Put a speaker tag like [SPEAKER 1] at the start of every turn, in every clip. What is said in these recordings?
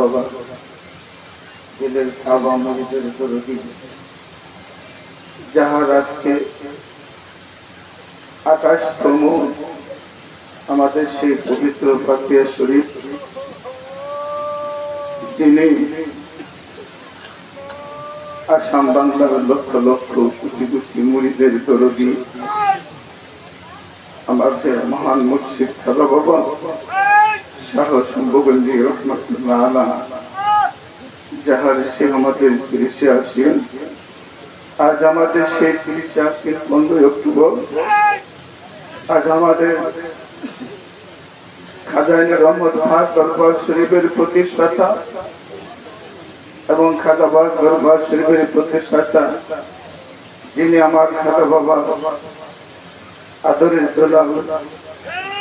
[SPEAKER 1] বাবা। দরদি যাহার আজকে আকাশতম আমাদের সেই পবিত্র পাতিয়া শরীফ যিনি আসাম বাংলার লক্ষ লক্ষ কোটি কোটি মুড়িদের দরদি, আমাদের মহান মুর্শিদ বাবা। শাহ যাহার সে আমাদের আসেন আজ আমাদের সেই তিরিশে আসেন পনেরোই অক্টোবর। আজ আমাদের খাজাইনের রহমত দরবার শরীফের প্রতিষ্ঠাতা এবং খাদাবাদ দরবার শরীফের প্রতিষ্ঠাতা, যিনি আমার খাদা বাবা আদরের দোলাল।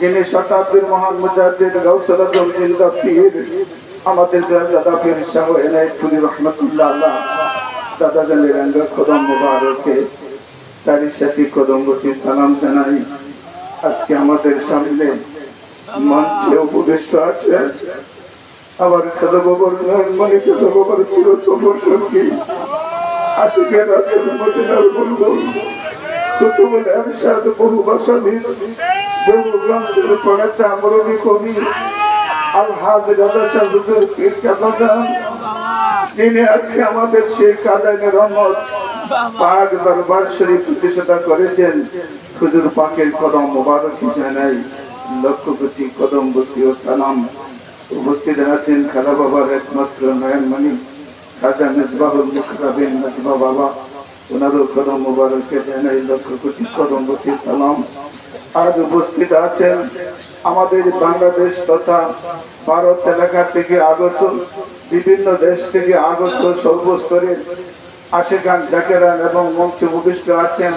[SPEAKER 1] যিনি শতাব্দীর মহান মুজাহিদ গাউসুল আজম জিন্দা পীর আমাদের দাদা পীর শাহ এনায়তপুরি রহমতুল্লাহ আল্লাহ দাদা জানের রঙ্গ কদম মুবারকে তারই সাথে বসে সালাম জানাই। আজকে আমাদের সামনে মঞ্চে উপবিষ্ট আছে আবার খাদা বাবার মানে খাদা বাবার পুরো সফর সঙ্গী আশিকের রাতের মদিনার বলবুল রাজা শাহুজুর পীর কাদান যিনি আজকে আমাদের সেই কাদানের রহমত, পাক দরবার শরীফ প্রতিষ্ঠা করেছেন, হুজুর পাকের কদম মোবারক জানাই লক্ষ কোটি কদম বসি ও সালাম। উপস্থিত আছেন খালা বাবার একমাত্র নয়নমণি, খাজা মেজবাহুল মুখরাবিন মেজবা বাবা। উপস্থিত আছেন আমাদের বাংলাদেশ তথা ভারত এলাকা থেকে আগত, বিভিন্ন দেশ থেকে আগত সর্বস্তরের আশেখান জাকেরান এবং মঞ্চ উপবিষ্ট আছেন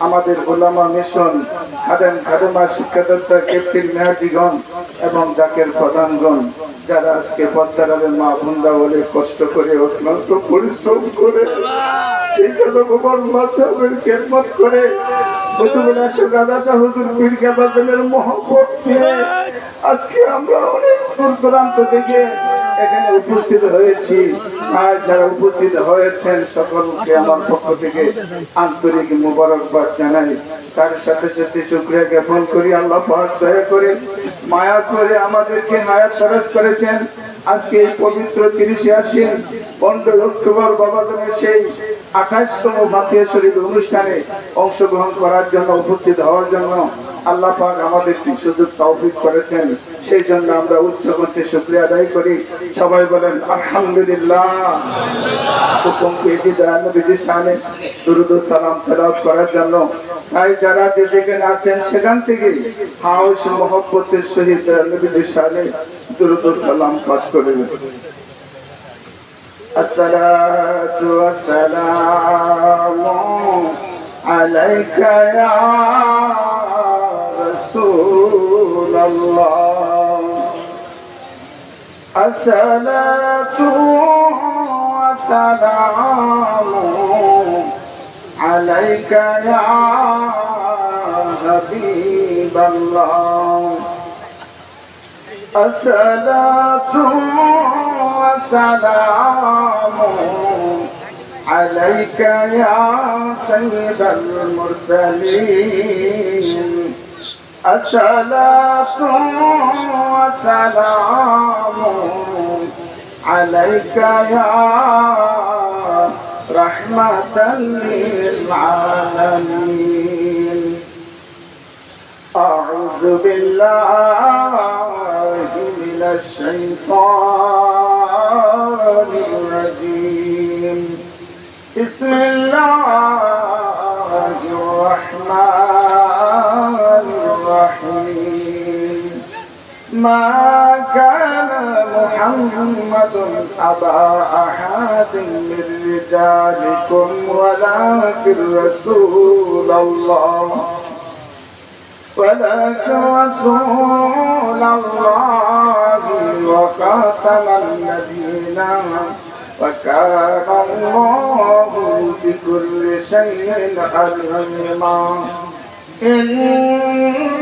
[SPEAKER 1] আমাদের ওলামা মিশন খাদেম খাদেমা শিক্ষাদাতা ক্যাপ্টেন মেহাজিগণ এবং জাকের প্রধানগণ, যারা আজকে পদ্মারের মা বন্ধা বলে কষ্ট করে অত্যন্ত পরিশ্রম করে আমার পক্ষ থেকে আন্তরিক মুবারকবাদ তার সাথে সাথে শুক্রিয়া জ্ঞাপন করি, আল্লাহ দয়া করে মায়া করে আমাদেরকে হায়াত খরচ করেছেন। আজকে এই পবিত্র তিরিশে আসেন পনেরোই অক্টোবর বাবাগণের সেই আঠাশতম বাতিয়া অনুষ্ঠানে অংশগ্রহণ করার জন্য, উপস্থিত হওয়ার জন্য আল্লাহ পাক আমাদেরকে সুযোগ তৌফিক করেছেন সেই জন্য আমরা উচ্চ করতে শুক্রিয়া আদায় করি সবাই বলেন আলহামদুলিল্লাহ হুকুমকে এটি দয়ানবীজির সামনে দুরুদ ও সালাম তেলাওয়াত করার জন্য তাই যারা যে যেখানে আছেন সেখান থেকে হাউস মহব্বতের সহিত দয়ানবীজির সামনে দুরুদ ও সালাম পাঠ করে الصلاة والسلام عليك يا رسول الله. الصلاة والسلام عليك يا حبيب الله. الصلاة والسلام عليك يا سيد المرسلين. الصلاة والسلام عليك يا رحمة للعالمين أعوذ بالله من الشيطان الرجيم. بسم الله الرحمن ما كان محمد أبا أحد من رجالكم ولكن رسول الله. ولكن رسول الله وخاتم النبيين وكان الله بكل شيء عليما. إن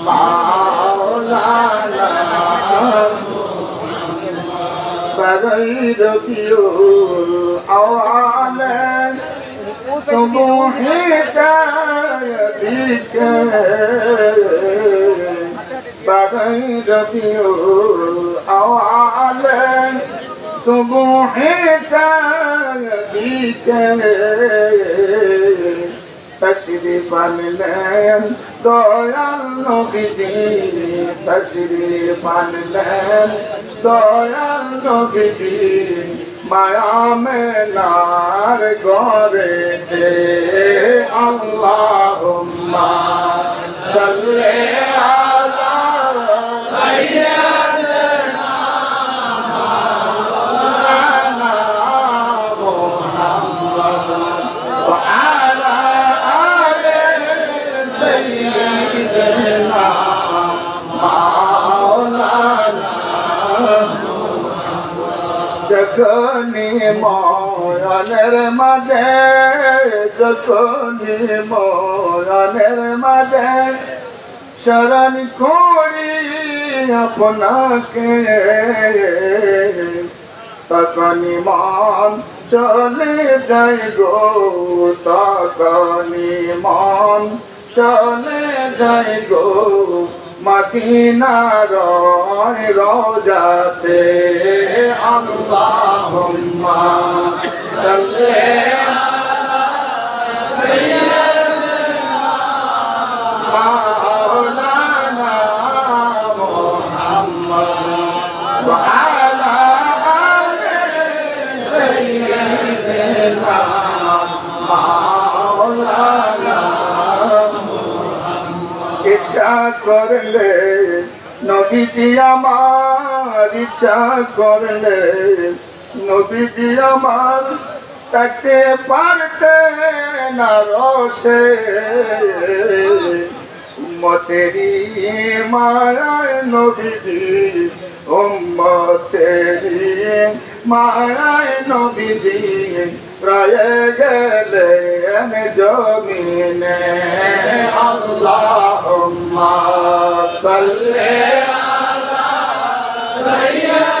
[SPEAKER 1] مولانا بغير بيور أوعالا طموحي يديك بغير بيور أوعالا طموحي يديك তশরি পানলেন দয়াল নবীজি তশরি পানলেন দয়াল নবীজি মায়া মেলার গরে দে। আল্লাহ সাল্লে আ যখনি ময়নের মাঝে যখনি ময়নের মাঝে শরণ করি আপনাকে তখনি মন চলে যাই গো তখনি মন চলে যাই গো মদিনার রোজাতে আল্লাহুম্মা সাল্লি আলা সাইয়্যিদিনা মাওলানা মুহাম্মদ ওয়া আলা আলি সাইয়্যিদিনা ইচ্ছা করলে, নবীজি আমার ইচ্ছা করলে, নবীজি আমার তাকে পারতে না রসে। মতেরি মায়ায় নবীজি উম্মতেরি মায়ায় নবীজি রয়ে গেলেন জমিনে। আল্লাহ সাল্লে আলা সাইয়্যিদ।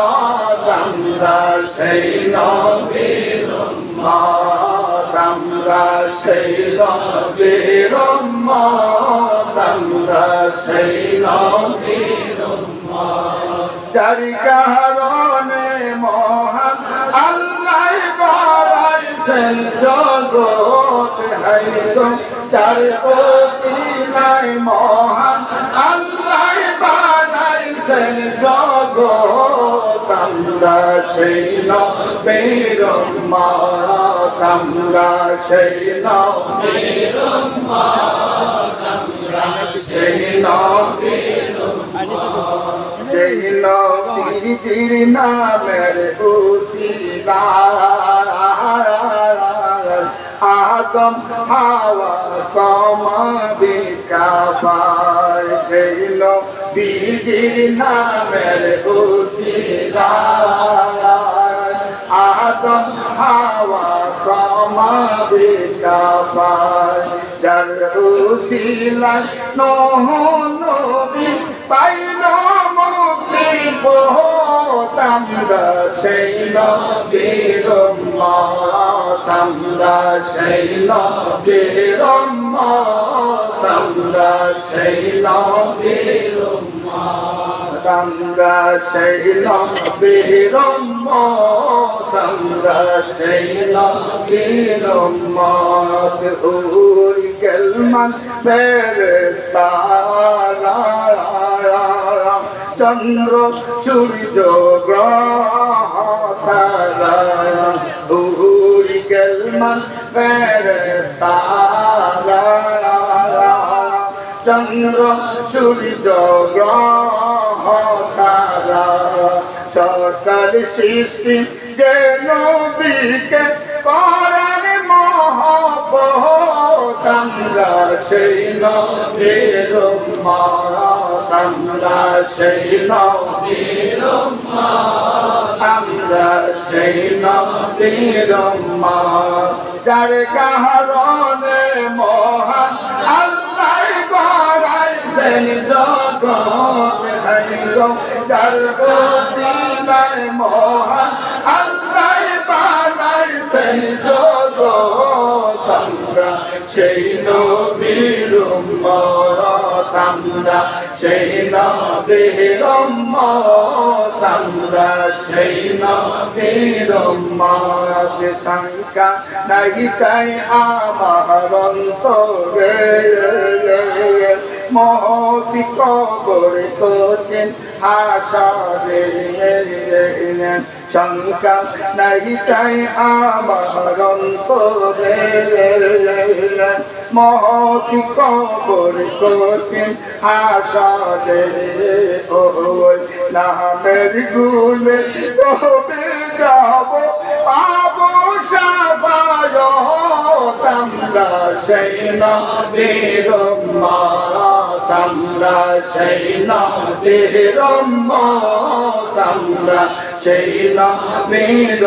[SPEAKER 1] আমরা সেই নবীর আমরা সেই নবীর আমরা সেই নবীর কারণে মহান আল্লাহ বাড়াইছেন জগৎ যার প্রতি নাই মহান আমরা সেই নবীর উম্মত আমরা সেই নবীর উম্মত আমরা সেই নবীর সেই নবীজির হাওয়া কমাবে সেই নবীজির নামের আদম হাওয়া কমাবে কাফার যার উসিলা নহ নবী পাইল পোতামরা সেই নবীর মাতামরা সেই নবীর মাতামরা সেই নবীর আমরা সেই নবীর আমরা সেই নবীর উই গেলমান ফেরেস্তারা চন্দ্র সূর্য গ্রহ তারা উই গেলমান ফেরেস্তারা চন্দ্র সূর্য গ্রহ তারা সরকার সৃষ্টি যে নবীকে করার মহব্বত আমরা সেই নবীর আমরা সেই নবীর আমরা সেই নবীর যার কারণে মহান আল্লাহ গড়াইছেন জগৎ যার বসিলায় মহান আল্লাহ বানাইছেন আমরা সেই নবীর উম্মত আমরা সেই নবীর উম্মত শঙ্কা নাই তাই আমার অন্তরে। মহতি কবর তোছেন আশা রে শঙ্কা নাই তাই আমার অন্তরে মহতি কবর তোছেন আশা রে ওই নামের গুলে কবে যাব? পাবো সাবায় আমরা সেই নবীর আমরা সেই নবীর আমরা সেই নবীর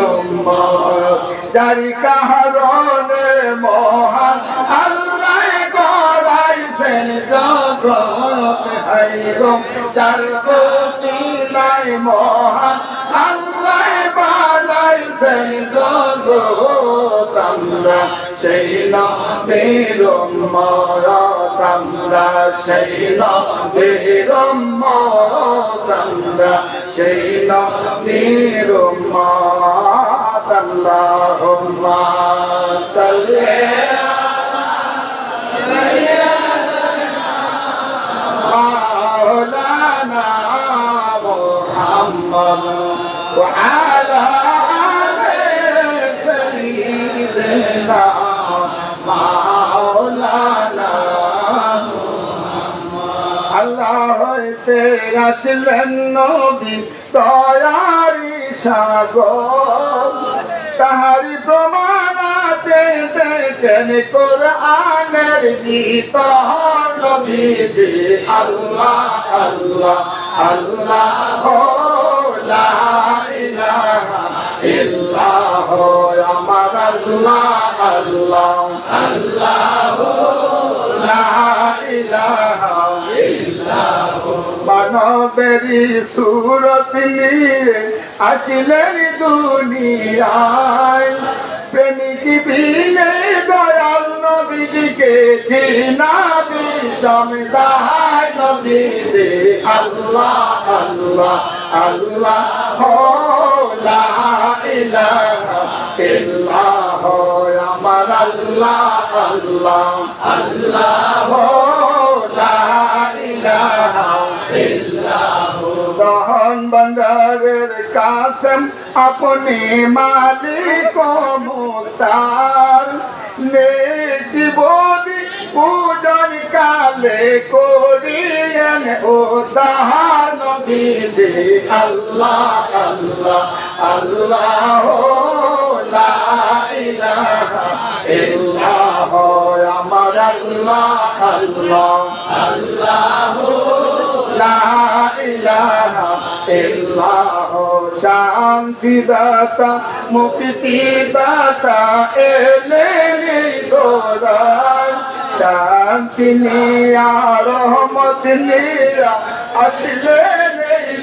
[SPEAKER 1] যার কারণে মহান আল্লাহ গড়াইছেন জগৎ হাইর যার গতিলাই মহান আল্লাহ বানাইছেন জগৎ আমরা সেই নবীর উম্মত আমরা সেই নবীর উম্মত আমরা সেই নবীর উম্মত আল্লাহুম্মা সাল্লি مولانا محمد وعلى আসলেন নবী দয়ারি সাগর তাহারি প্রমাণ আছে দেখেন কোরআনের গীত নবীজি আল্লাহ আল্লাহ আল্লাহ লা ইলাহা ইল্লাহ আমার আল্লাহ আল্লাহ আল্লাহ লা মানবেরি সুরত নিয়ে আসিলেন দুনিয়ায়। প্রেমিক বিনে দয়াল নবীজিকে চিনাবি সমিদায় নবীতে আল্লাহ আল্লাহ আল্লাহ লা ইলাহা ইল্লাহ আমার আল্লাহ আল্লাহ আল্লাহ বন্দরের কাসম আপনি মালিক মুতার নেকি বলি পূজন কালে করিয়েন ও দাহান দিদি আল্লাহ আল্লাহ আল্লাহ আমার আল্লাহ আল্লাহ আল্লাহ শান্তি দাতা, মুক্তি দাতা দোরাই শান্তি নিয়া, রহমত নিয়া আসলেন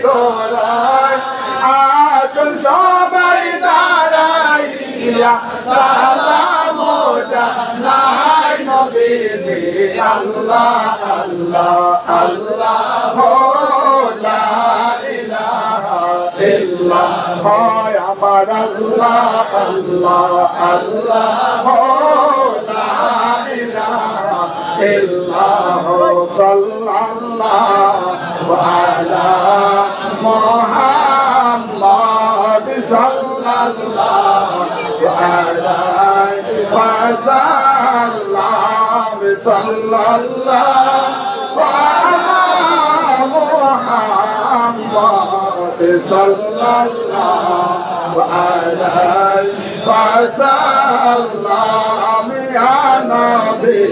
[SPEAKER 1] দোরাই আসুন সবাই দাঁড়াইয়া, সালাম জানাই নবীজি আল্লাহ। আল্লাহ আল্লাহ লা ইলাহা ইল্লাল্লাহ আমার আল্লাহ আল্লাহ আল্লাহ লা ইলাহা সাল্লাল্লাহু আলা মুহাম্মদ সাল্লাল্লাহু আলাইহি সাল্লাল্লাহু সাল্লাল্লাহু আলাইহি ওয়াসাল্লাম ইয়া নবী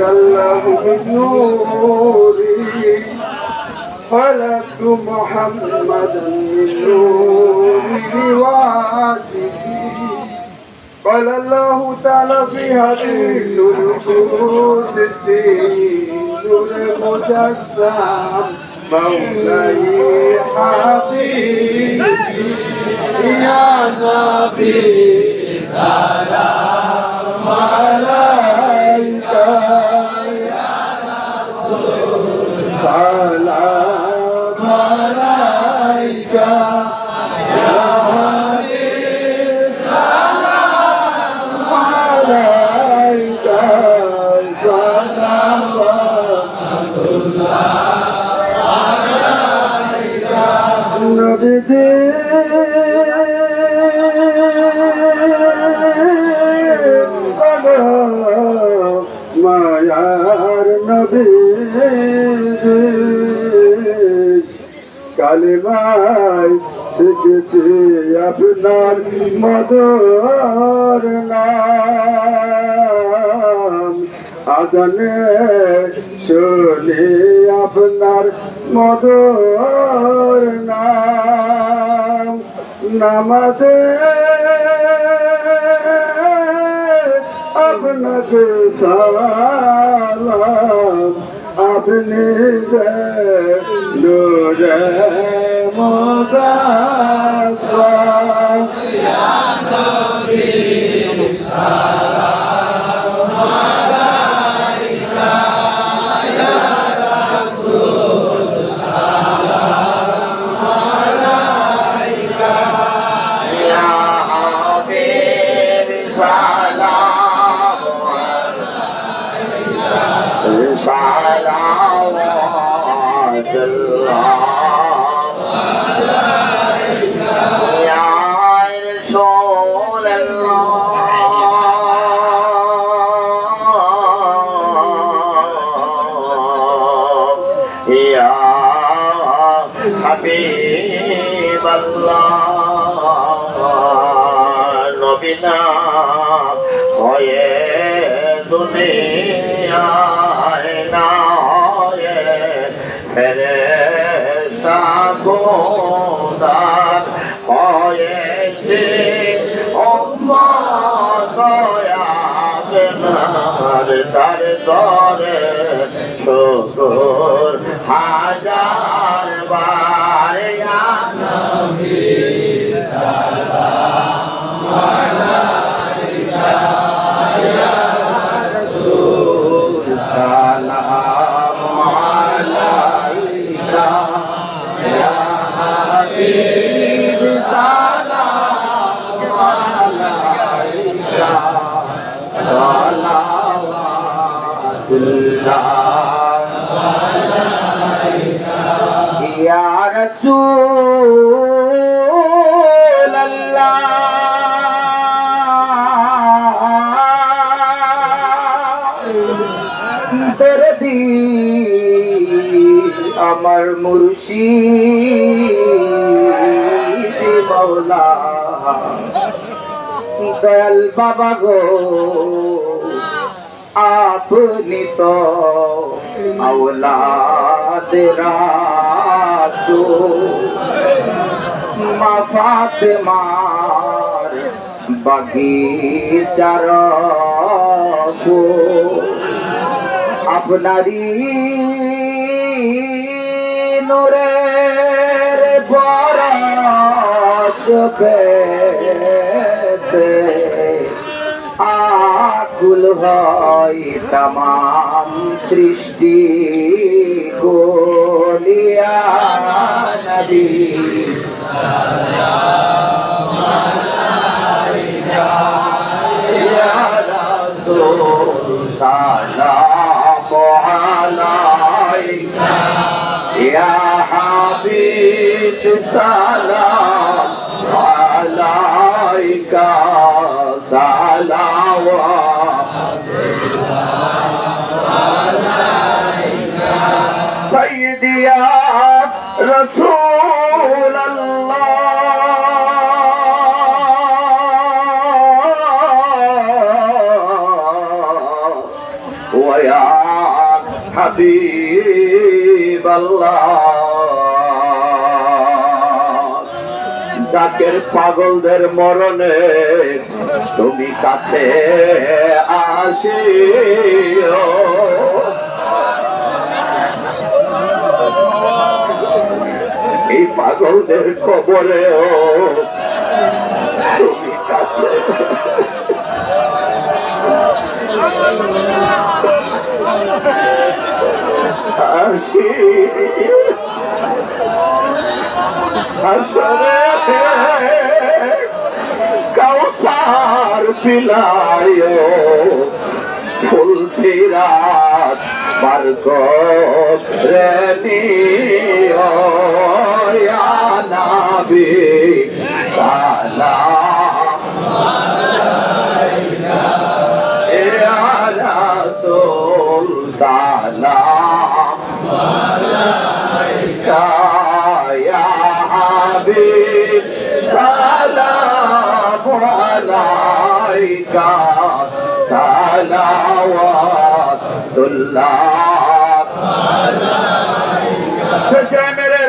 [SPEAKER 1] الله من نوره خلقت محمدا من نوره وعاتقه قال الله تعالى في حديث القدسي نور المجسم مولاي حبيبي يا نبي سلام. শিখেছি আপনার মধুর নাম। শুনি আপনার মধুর নাম। নামাজে আপনাকে সালাম। আপনি যে
[SPEAKER 2] Mudassar Ya Nabi Musa Habib নবীনা হয়ে দুনিয়ায় না হয়ে ফেরে সাগোদার হয়েছে অম্মা দয়া তার দরে তো মৌলা দয়াল বাবা গো আপনি তো আওলাদ মা ফাতেমার বাগিচার আপনারই নূরের বরস পেতে আকুল হয় তাম সৃষ্টি গোলিয়া নদী সালাম আলা يا حبيب سلام عليك صلوات জাকের পাগলদের মরণে তুমি কাছে আসিও। এই পাগলদের খবরেও তুমি কাছে। আসি কাউসার পিলায় ফুলসিরাত মার্গ রেনিও ইয়া নাবি সালাম ইয়া রাসূল সালাম يا حبيب سلام عليك صلوات الله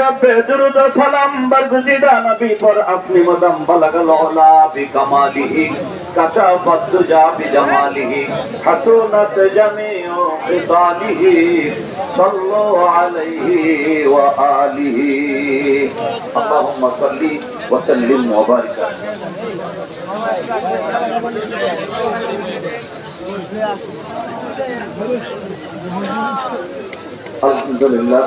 [SPEAKER 2] رب درود سلام برگزیدہ نبی پر اپنی مدم بلغ لولا بکمالی کتا بدجا بجمالی حسونت جمیع قطالی صلوا عليه وآله. اللهم صل وسلم وبارك. الحمد لله.